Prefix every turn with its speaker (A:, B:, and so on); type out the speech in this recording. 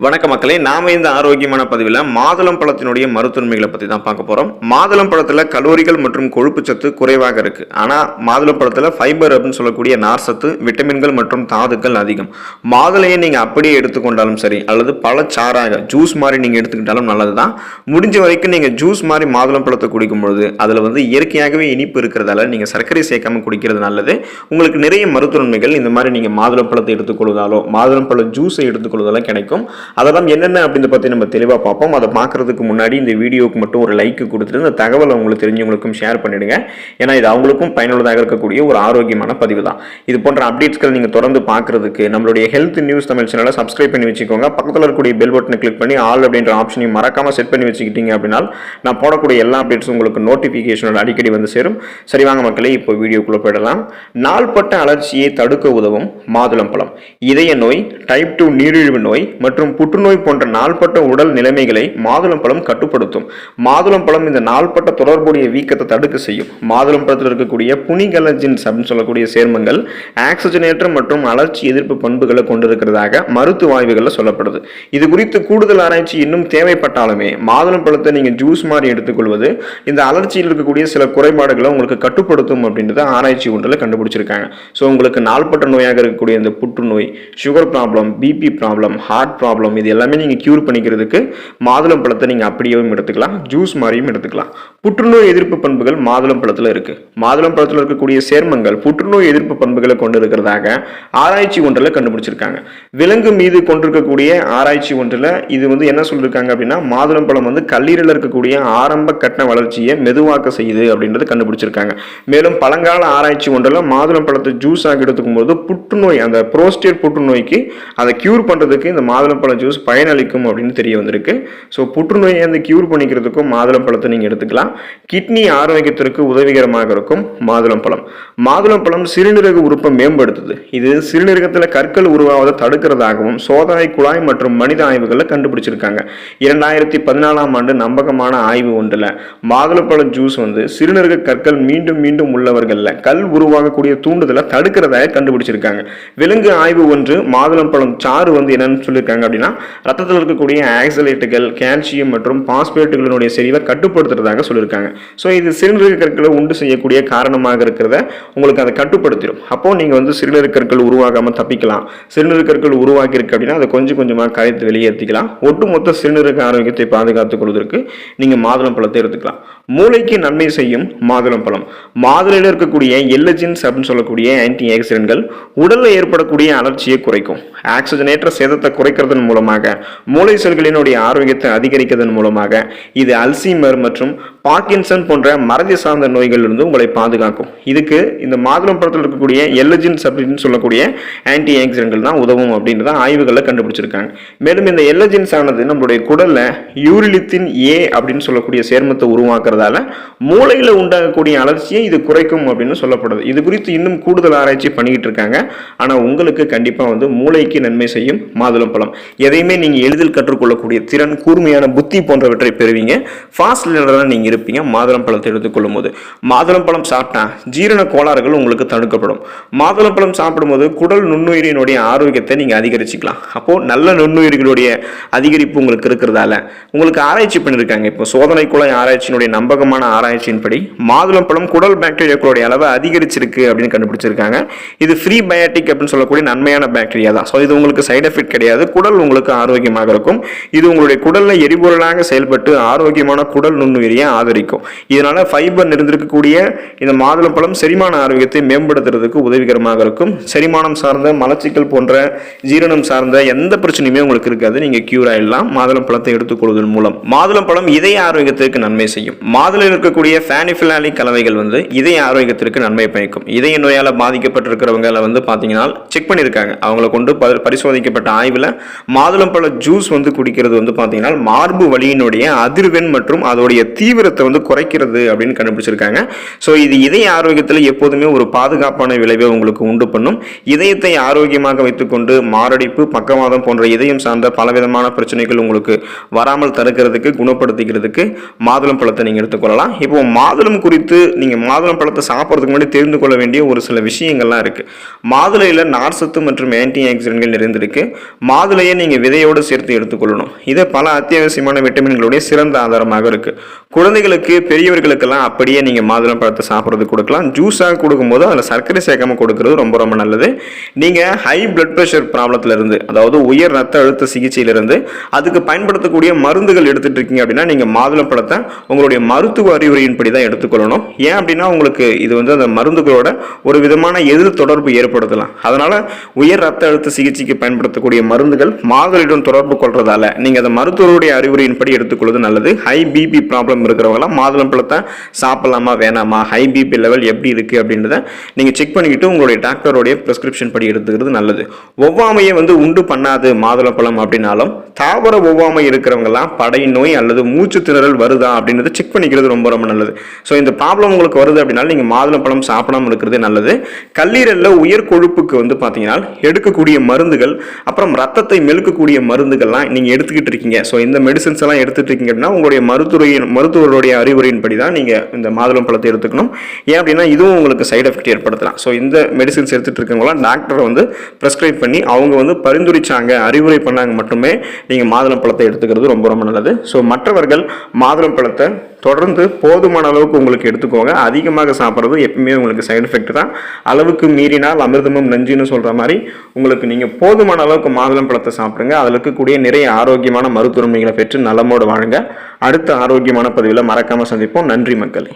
A: வணக்க மக்களே நாம இந்த ஆரோக்கியமான பதிவில் மாதுளம் பழத்தினுடைய மருத்துவன்மைகளை பற்றி தான் பார்க்க போகிறோம் மாதுளம் பழத்தில் கலோரிகள் மற்றும் கொழுப்பு சத்து குறைவாக இருக்குது ஆனால் மாதுளம் பழத்தில் ஃபைபர் அப்படின்னு சொல்லக்கூடிய நார் சத்து விட்டமின்கள் மற்றும் தாதுக்கள் அதிகம். மாதுளையை நீங்கள் அப்படியே எடுத்துக்கொண்டாலும் சரி அல்லது பழச்சாராக ஜூஸ் மாதிரி நீங்கள் எடுத்துக்கிட்டாலும் நல்லது தான் முடிஞ்ச வரைக்கும் நீங்கள் ஜூஸ் மாதிரி மாதுளம் பழத்தை குடிக்கும் பொழுது அதில் வந்து இயற்கையாகவே இனிப்பு இருக்கிறதால நீங்கள் சர்க்கரை சேர்க்காமல் குடிக்கிறது நல்லது. உங்களுக்கு நிறைய மருத்துவன்மைகள் இந்த மாதிரி நீங்கள் மாதுளம் பழத்தை எடுத்துக்கொள்வதாலோ மாதுளம் பழ ஜூஸை எடுத்துக்கொள்வதாலோ கிடைக்கும். அதெல்லாம் என்னென்ன அப்படின்னு பற்றி நம்ம தெளிவாக பார்ப்போம். அதை பார்க்குறதுக்கு முன்னாடி இந்த வீடியோவுக்கு மட்டும் ஒரு லைக் கொடுத்துட்டு இந்த தகவலை உங்களுக்கு தெரிஞ்சவங்களுக்கும் ஷேர் பண்ணிடுங்க. ஏன்னா இது அவங்களுக்கும் பயனுள்ளதாக இருக்கக்கூடிய ஒரு ஆரோக்கியமான பதிவு தான். இது போன்ற அப்டேட்ஸ்கள் நீங்கள் தொடர்ந்து பார்க்குறதுக்கு நம்மளுடைய ஹெல்த் நியூஸ் தமிழ் சேனலை சப்ஸ்கிரைப் பண்ணி வச்சுக்கோங்க. பக்கத்தில் இருக்கக்கூடிய பெல் பட்டனை கிளிக் பண்ணி ஆல் அப்படின்ற ஆப்ஷனையும் மறக்காமல் செட் பண்ணி வச்சுக்கிட்டீங்க அப்படின்னா நான் போடக்கூடிய எல்லா அப்டேட்ஸும் உங்களுக்கு நோட்டிஃபிகேஷனோட அடிக்கடி வந்து சேரும். சரி வாங்க மக்களே இப்போ வீடியோக்குள்ளே போயிடலாம். நாள்பட்ட அலர்ச்சியை தடுக்க உதவும் மாதுளம்பழம். இதய நோய் டைப் டூ நீரிழிவு நோய் மற்றும் புற்றுநோய் போன்ற நாள்பட்ட உடல் நிலைமைகளை மாதுளம்பழம் கட்டுப்படுத்தும். மாதுளம்பழம் இந்த நாள்பட்ட தொடர்புடைய வீக்கத்தை தடுக்க செய்யும். மாதுளம்பழத்தில் இருக்கக்கூடிய புனிகலஜின்ஸ் அப்படின்னு சொல்லக்கூடிய சேர்மங்கள் ஆக்சிஜனேற்ற மற்றும் அலர்ச்சி எதிர்ப்பு பண்புகளை கொண்டிருக்கிறதாக மருத்துவ ஆய்வுகளில் சொல்லப்படுது. இது குறித்து கூடுதல் ஆராய்ச்சி இன்னும் தேவைப்பட்டாலுமே மாதுளம்பழத்தை நீங்கள் ஜூஸ் மாதிரி எடுத்துக்கொள்வது இந்த அலர்ச்சியில் இருக்கக்கூடிய சில குறைபாடுகளை உங்களுக்கு கட்டுப்படுத்தும் அப்படின்றத ஆராய்ச்சி ஒன்றில் கண்டுபிடிச்சிருக்காங்க. ஸோ உங்களுக்கு நாள்பட்ட நோயாக இருக்கக்கூடிய இந்த புற்றுநோய் sugar problem BP problem heart problem இது எல்லாமே நீங்கள் க்யூர் பண்ணிக்கிறதுக்கு மாதுளம் பழத்தை நீங்கள் அப்படியும் எடுத்துக்கலாம். ஜூஸ் மாதிரியும் எடுத்துக்கலாம். புற்றுநோய் எதிர்ப்பு பண்புகள் மாதுளம் பழத்தில் இருக்குது மாதுளம் பழத்தில் இருக்கக்கூடிய சேர்மங்கள் புற்றுநோய் எதிர்ப்பு பண்புகளை கொண்டு இருக்கிறதாக ஆராய்ச்சி ஒன்றில் கண்டுபிடிச்சிருக்காங்க. விலங்கு மீது கொண்டிருக்கக்கூடிய ஆராய்ச்சி ஒன்றில் இது வந்து என்ன சொல்லியிருக்காங்க அப்படின்னா மாதுளம் பழம் வந்து கல்லீரலில் இருக்கக்கூடிய ஆரம்ப கட்ட வளர்ச்சியை மெதுவாக்க செய்யுது அப்படின்றது கண்டுபிடிச்சிருக்காங்க. மேலும் பழங்கால ஆராய்ச்சி ஒன்றில் மாதுளம் பழத்தை ஜூஸ் ஆகி எடுத்துக்கும் போது புற்றுநோய் அந்த புரோஸ்டேட் புற்றுநோய்க்கு அதை க்யூர் பண்ணுறதுக்கு இந்த மாதுளம்பழம் ஜூஸ் பயனளிக்கும் அப்படின்னு தெரிய வந்திருக்கு. ஸோ புற்றுநோயை அந்த க்யூர் பண்ணிக்கிறதுக்கும் மாதுளம்பழத்தை நீங்கள் எடுத்துக்கலாம். கிட்னி ஆரோக்கியத்திற்கு உதவிகரமாக இருக்கும் மாதுளம்பழம். மாதுளம்பழம் சிறுநீரக உறுப்பை மேம்படுத்துது. இது சிறுநீரகத்தில் கற்கள் உருவாவதை தடுக்கிறதாகவும் சோதனை குழாய் மற்றும் மனித ஆய்வுகளில் கண்டுபிடிச்சிருக்காங்க. இரண்டாயிரத்தி பதினாலாம் ஆண்டு நம்பகமான ஆய்வு ஒன்றில் மாதுளம்பழம் ஜூஸ் வந்து சிறுநீரக கற்கள் மீண்டும் மீண்டும் உள்ளவர்களில் கல் உருவாகக்கூடிய தூண்டுதலை தடுக்கிறதாக கண்டுபிடிச்சிருக்காங்க. விலங்கு ஆய்வு ஒன்று மாதுளம்பழம் சாறு வந்து என்னன்னு சொல்லியிருக்காங்க அப்படின்னா ரத்தத்தில் இருக்கக்கூடிய ஆக்சலேட்டுகள் கால்சியம் மற்றும் பாஸ்பேட்டுகளினுடைய செறிவை கட்டுப்படுத்துறதாக சொல்லியிருக்காங்க ஸோ இது சிறுநீரக கற்களை உண்டு செய்யக்கூடிய காரணமாக இருக்கிறத உங்களுக்கு அதை கட்டுப்படுத்திடும். அப்போ நீங்கள் வந்து சிறுநீரக கற்கள் உருவாகாமல் தப்பிக்கலாம். சிறுநீரக கற்கள் உருவாக்கியிருக்கு அப்படின்னா அதை கொஞ்சம் கொஞ்சமாக கரைத்து வெளியேற்றிக்கலாம் ஒட்டுமொத்த சிறுநீரக ஆரோக்கியத்தை பாதுகாத்துக் கொள்வதற்கு நீங்கள் மாதுளம் பழத்தை எடுத்துக்கலாம். மூளைக்கு நன்மை செய்யும் மாதுளம் பழம். மாதுளையில் இருக்கக்கூடிய எல்லஜின்ஸ் அப்படின்னு சொல்லக்கூடிய ஆன்டி ஆக்சிடென்ட்கள் உடலில் ஏற்படக்கூடிய அலர்ச்சியை குறைக்கும். ஆக்சிஜனேற்ற சேதத்தை குறைக்கிறதன் மூலமாக மூளை செல்களினுடைய ஆரோக்கியத்தை அதிகரிக்கிறதன் மூலமாக இது அல்சீமர் மற்றும் பார்க்கின்சன் போன்ற மறதி சார்ந்த நோய்களிலிருந்து உங்களை பாதுகாக்கும். இதுக்கு இந்த மாதுளம் பழத்தில் இருக்கக்கூடிய எல்லஜின்ஸ் அப்படின்னு சொல்லக்கூடிய ஆன்டி ஆக்சிடென்ட்கள் தான் உதவும் அப்படின்றத ஆய்வுகளில் கண்டுபிடிச்சிருக்காங்க. மேலும் இந்த எல்லஜின்ஸ் ஆனது நம்மளுடைய குடலில் யூரிலித்தின் ஏ அப்படின்னு சொல்லக்கூடிய சேர்மத்தை உருவாக்குறதால மூளையில் உண்டாகக்கூடிய அலர்ச்சியை இது குறைக்கும் அப்படின்னு சொல்லப்படுது. இது குறித்து இன்னும் கூடுதல் ஆராய்ச்சி பண்ணிக்கிட்டு இருக்காங்க. ஆனால் உங்களுக்கு கண்டிப்பாக வந்து மூளைக்கு நன்மை செய்யும் மாதுளம் பழம். எதையுமே நீங்கள் எளிதில் கற்றுக்கொள்ளக்கூடிய திறன் கூர்மையான புத்தி போன்றவற்றை பெறுவீங்க. ஃபாஸ்ட் லேனராக நீங்கள் இருப்பீங்க மாதுளம் பழத்தை எடுத்துக்கொள்ளும் போது மாதுளம் பழம் சாப்பிட்டா ஜீரண கோளாறுகள் உங்களுக்கு தடுக்கப்படும். மாதுளம் பழம் சாப்பிடும்போது குடல் நுண்ணுயிரினுடைய ஆரோக்கியத்தை நீங்கள் அதிகரிச்சுக்கலாம். அப்போது நல்ல நுண்ணுயிர்களுடைய அதிகரிப்பு உங்களுக்கு இருக்கிறதால உங்களுக்கு ஆராய்ச்சி பண்ணியிருக்காங்க இப்போ சோதனை குழாய் ஆராய்ச்சியினுடைய நம்பகமான ஆராய்ச்சியின்படி மாதுளம் பழம் குடல் பாக்டீரியாக்களுடைய அளவை அதிகரிச்சிருக்கு அப்படின்னு கண்டுபிடிச்சிருக்காங்க. இது ஃப்ரீ பயாட்டிக் அப்படின்னு சொல்லக்கூடிய நன்மையான பாக்டீரியா தான். ஸோ இது உங்களுக்கு சைடு எஃபெக்ட் கிடையாது. குடல் உங்களுக்கு ஆரோக்கியமாக இருக்கும். இது உங்களுடைய குடலில் எரிபொருளாக செயல்பட்டு ஆரோக்கியமான குடல் நுண்ணுயிரியை ஆதரிக்கும். இதனால் ஃபைபர் நிறைந்திருக்கக்கூடிய இந்த மாதுளம்பழம் செரிமான ஆரோக்கியத்தை மேம்படுத்துறதுக்கு உதவிகரமாக இருக்கும். செரிமானம் சார்ந்த மலச்சிக்கல் போன்ற ஜீரணம் சார்ந்த எந்த பிரச்சனையுமே உங்களுக்கு இருக்காது. நீங்கள் கியூர் ஆகிடலாம் மாதுளம் பழத்தை எடுத்துக்கொள்வதன் மூலம். மாதுளம் பழம் இதய ஆரோக்கியத்திற்கு நன்மை செய்யும். மாதுளையில் இருக்கக்கூடிய ஃபேனிஃபிலாலி கலவைகள் வந்து இதய ஆரோக்கியத்திற்கு நன்மை பயக்கும். இதய நோயால் பாதிக்கப்பட்டிருக்கிறவங்களை வந்து பார்த்தீங்கன்னா செக் பண்ணியிருக்காங்க அவங்கள கொண்டு அதில் பரிசோதிக்கப்பட்ட ஆய்வில் மாதுளம்பழ ஜூஸ் வந்து குடிக்கிறது வந்து பார்த்தீங்கன்னா மார்பு வலியினுடைய அதிர்வெண் மற்றும் அதோடைய தீவிரத்தை வந்து குறைக்கிறது அப்படின்னு கண்டுபிடிச்சிருக்காங்க. ஸோ இது இதய ஆரோக்கியத்தில் எப்போதுமே ஒரு பாதுகாப்பான விளைவை உங்களுக்கு உண்டு பண்ணும். இதயத்தை ஆரோக்கியமாக வைத்துக்கொண்டு மாரடைப்பு பக்கவாதம் போன்ற இதயம் சார்ந்த பலவிதமான பிரச்சனைகள் உங்களுக்கு வராமல் தடுக்கிறதுக்கு குணப்படுத்திக்கிறதுக்கு மாதுளம் பழத்தை நீங்கள் எடுத்துக்கொள்ளலாம். இப்போ மாதுளம் குறித்து நீங்கள் மாதுளம் பழத்தை சாப்பிட்றதுக்கு முன்னாடி தெரிந்து கொள்ள வேண்டிய ஒரு சில விஷயங்கள்லாம் இருக்குது மாதுளையில் நார்சத்து மற்றும் ஆன்டி ஆக்சிடென்ட் விட்டமின்கள் நிறைந்திருக்கு. மாதுளையை நீங்கள் விதையோடு சேர்த்து எடுத்துக்கொள்ளணும். இது பல அத்தியாவசியமான விட்டமின்களுடைய சிறந்த ஆதாரமாக இருக்குது குழந்தைகளுக்கு பெரியவர்களுக்கெல்லாம் அப்படியே நீங்கள் மாதுளம் பழத்தை சாப்பிட்றது கொடுக்கலாம். ஜூஸாக கொடுக்கும்போது அதில் சர்க்கரை சேர்க்காமல் கொடுக்கறது ரொம்ப ரொம்ப நல்லது. நீங்கள் ஹை பிளட் ப்ரெஷர் ப்ராப்ளத்திலிருந்து அதாவது உயர் ரத்த அழுத்த சிகிச்சையிலிருந்து அதுக்கு பயன்படுத்தக்கூடிய மருந்துகள் எடுத்துகிட்டு இருக்கீங்க அப்படின்னா நீங்கள் மாதுளம் பழத்தை உங்களுடைய மருத்துவ அறிவுரையின்படி தான் எடுத்துக்கொள்ளணும். ஏன் அப்படின்னா உங்களுக்கு இது வந்து அந்த மருந்துகளோட ஒரு விதமான எதிர் தொடர்பு ஏற்படுத்தலாம். அதனால் உயர் ரத்த அழுத்த சிகிச்சைக்கு பயன்படுத்தக்கூடிய மருந்துகள் மாதுளையுடன் தொடர்பு கொள்றதால நீங்க அந்த மருத்துவருடைய அறிவுரையின்படி எடுத்துக்கொள்வது நல்லது. ஹை பிபி ப்ராப்ளம் இருக்கிறவங்களாம் மாதுளம் பழத்தை சாப்பிடலாமா வேணாமா? ஹை பிபி லெவல் எப்படி இருக்கு அப்படின்றத நீங்க செக் பண்ணிக்கிட்டு உங்களுடைய டாக்டருடைய ப்ரெஸ்கிரிப்ஷன் படி எடுத்துக்கிறது நல்லது. ஒவ்வாமையை வந்து உண்டு பண்ணாது மாதுளப்பழம் அப்படின்னாலும் தாவர ஒவ்வாமை இருக்கிறவங்கலாம் படை நோய் அல்லது மூச்சு திணறல் வருதா அப்படின்றத செக் பண்ணிக்கிறது ரொம்ப ரொம்ப நல்லது. ஸோ இந்த ப்ராப்ளம் உங்களுக்கு வருது அப்படின்னா நீங்கள் மாதுளப்பழம் சாப்பிடாம இருக்கிறது நல்லது. கல்லீரலில் உயர் கொழுப்புக்கு வந்து பார்த்தீங்கன்னா எடுக்கக்கூடிய மருந்துகள் அப்புறம் ரத்தத்தை மெழுக்கக்கூடிய மருந்துகள்லாம் நீங்கள் எடுத்துக்கிட்டு இருக்கீங்க. ஸோ இந்த மெடிசன்ஸ் எல்லாம் எடுத்துகிட்டு இருக்கீங்க அப்படின்னா உங்களுடைய மருத்துவரையின் மருத்துவருடைய அறிவுரையின்படி தான் நீங்கள் இந்த மாதுளம் பழத்தை எடுத்துக்கணும். ஏன் அப்படின்னா இதுவும் உங்களுக்கு சைடு எஃபெக்ட் ஏற்படுத்தலாம். ஸோ இந்த மெடிசன்ஸ் எடுத்துகிட்டு இருக்கவங்களாம் டாக்டர் வந்து ப்ரெஸ்கிரைப் பண்ணி அவங்க வந்து பரிந்துரைச்சாங்க அறிவுரை பண்ணாங்க மட்டுமே நீங்கள் மாதுளம் பழத்தை எடுத்துக்கிறது ரொம்ப ரொம்ப நல்லது. ஸோ மற்றவர்கள் மாதுளம் பழத்தை தொடர்ந்து போதுமான அளவுக்கு உங்களுக்கு எடுத்துக்கோங்க. அதிகமாக சாப்பிட்றது எப்பவுமே உங்களுக்கு சைடு எஃபெக்ட் தான். அளவுக்கு மீறினால் அமிர்தமும் நஞ்சுன்னு சொல்கிற மாதிரி உங்களுக்கு நீங்கள் போதுமான அளவுக்கு மாதுளம் பழத்தை சாப்பிடுங்க. அதில் இருக்கக்கூடிய நிறைய ஆரோக்கியமான மருத்துவமைகளை பெற்று நலமோடு வாழுங்க. அடுத்த ஆரோக்கியமான பதிவில் மறக்காமல் சந்திப்போம். நன்றி மக்களே.